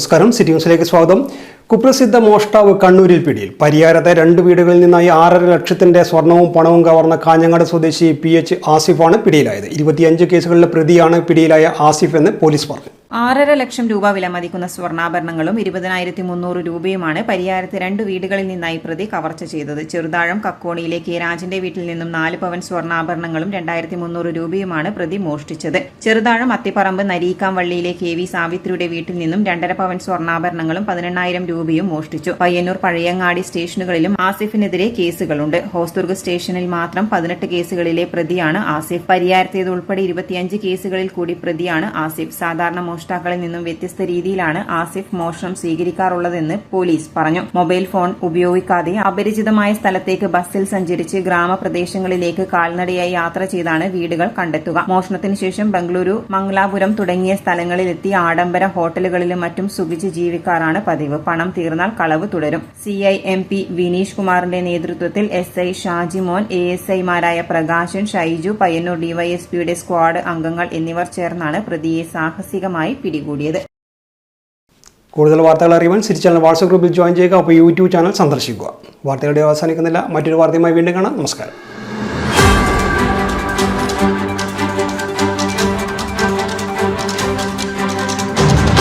നമസ്കാരം. സിറ്റി ന്യൂസിലേക്ക് സ്വാഗതം. കുപ്രസിദ്ധ മോഷ്ടാവ് കണ്ണൂരിൽ പിടിയിൽ. പരിയാരത്തെ രണ്ട് വീടുകളിൽ നിന്നായി ആറര ലക്ഷത്തിന്റെ സ്വർണവും പണവും കവർന്ന കാഞ്ഞങ്ങാട് സ്വദേശി പി എച്ച് ആസിഫാണ് പിടിയിലായത്. ഇരുപത്തിയഞ്ച് കേസുകളിലെ പ്രതിയാണ് പിടിയിലായ ആസിഫ് എന്ന് പോലീസ് പറഞ്ഞു. ആറര ലക്ഷം രൂപ വിലമതിക്കുന്ന സ്വർണാഭരണങ്ങളും ഇരുപതിനായിരത്തി മുന്നൂറ് രൂപയുമാണ് പരിയാരത്ത് രണ്ട് വീടുകളിൽ നിന്നായി പ്രതി കവർച്ച ചെയ്തത്. ചെറുതാഴം കക്കോണിയിലെ കെ രാജന്റെ വീട്ടിൽ നിന്നും നാല് പവൻ സ്വർണാഭരണങ്ങളും രണ്ടായിരത്തി മുന്നൂറ് രൂപയുമാണ് പ്രതി മോഷ്ടിച്ചത്. ചെറുതാഴം അത്തിപ്പറമ്പ് നരീക്കാംവള്ളിയിലെ കെ വി സാവിത്രിയുടെ വീട്ടിൽ നിന്നും രണ്ടര പവൻ സ്വർണാഭരണങ്ങളും പതിനെണ്ണായിരം രൂപയും മോഷ്ടിച്ചു. പയ്യന്നൂർ പഴയങ്ങാടി സ്റ്റേഷനുകളിലും ആസിഫിനെതിരെ കേസുകളുണ്ട്. ഹോസ്ദുർഗ് സ്റ്റേഷനിൽ മാത്രം പതിനെട്ട് കേസുകളിലെ പ്രതിയാണ് ആസിഫ്. പരിയാരത്തേത് ഉൾപ്പെടെ ഇരുപത്തിയഞ്ച് കേസുകളിൽ കൂടി പ്രതിയാണ് ആസിഫ്. സാധാരണ മോഷ്ടാക്കളിൽ നിന്നും വ്യത്യസ്ത രീതിയിലാണ് ആസിഫ് മോഷണം സ്വീകരിക്കാറുള്ളതെന്ന് പോലീസ് പറഞ്ഞു. മൊബൈൽ ഫോൺ ഉപയോഗിക്കാതെ അപരിചിതമായ സ്ഥലത്തേക്ക് ബസ്സിൽ സഞ്ചരിച്ച് ഗ്രാമപ്രദേശങ്ങളിലേക്ക് കാൽനടയായി യാത്ര ചെയ്താണ് വീടുകൾ കണ്ടെത്തുക. മോഷണത്തിന് ശേഷം ബംഗളൂരു മംഗലാപുരം തുടങ്ങിയ സ്ഥലങ്ങളിലെത്തി ആഡംബര ഹോട്ടലുകളിലും മറ്റും സുഖിച്ച് ജീവിക്കാറാണ് പതിവ്. പണം തീർന്നാൽ കളവ് തുടരും. C I M P Vineesh കുമാറിന്റെ നേതൃത്വത്തിൽ S I Shajimon A S ഐമാരായ പ്രകാശൻ ഷൈജു പയ്യന്നൂർ ഡിവൈഎസ്പിയുടെ സ്ക്വാഡ് അംഗങ്ങൾ എന്നിവർ ചേർന്നാണ് പ്രതിയെ സാഹസികമായി പിടികൂടിയത്. കൂടുതൽ വാർത്തകൾ അറിയുവാൻ സിറ്റി ചാനൽ വാട്സ്ആപ്പ് ഗ്രൂപ്പിൽ ജോയിൻ ചെയ്യുക അപ്പോൾ യൂട്യൂബ് ചാനൽ സന്ദർശിക്കുക. വാർത്തകളുടെ അവസാനിക്കുന്നില്ല. മറ്റൊരു വാർത്തയുമായി വീണ്ടും കാണാം. നമസ്കാരം.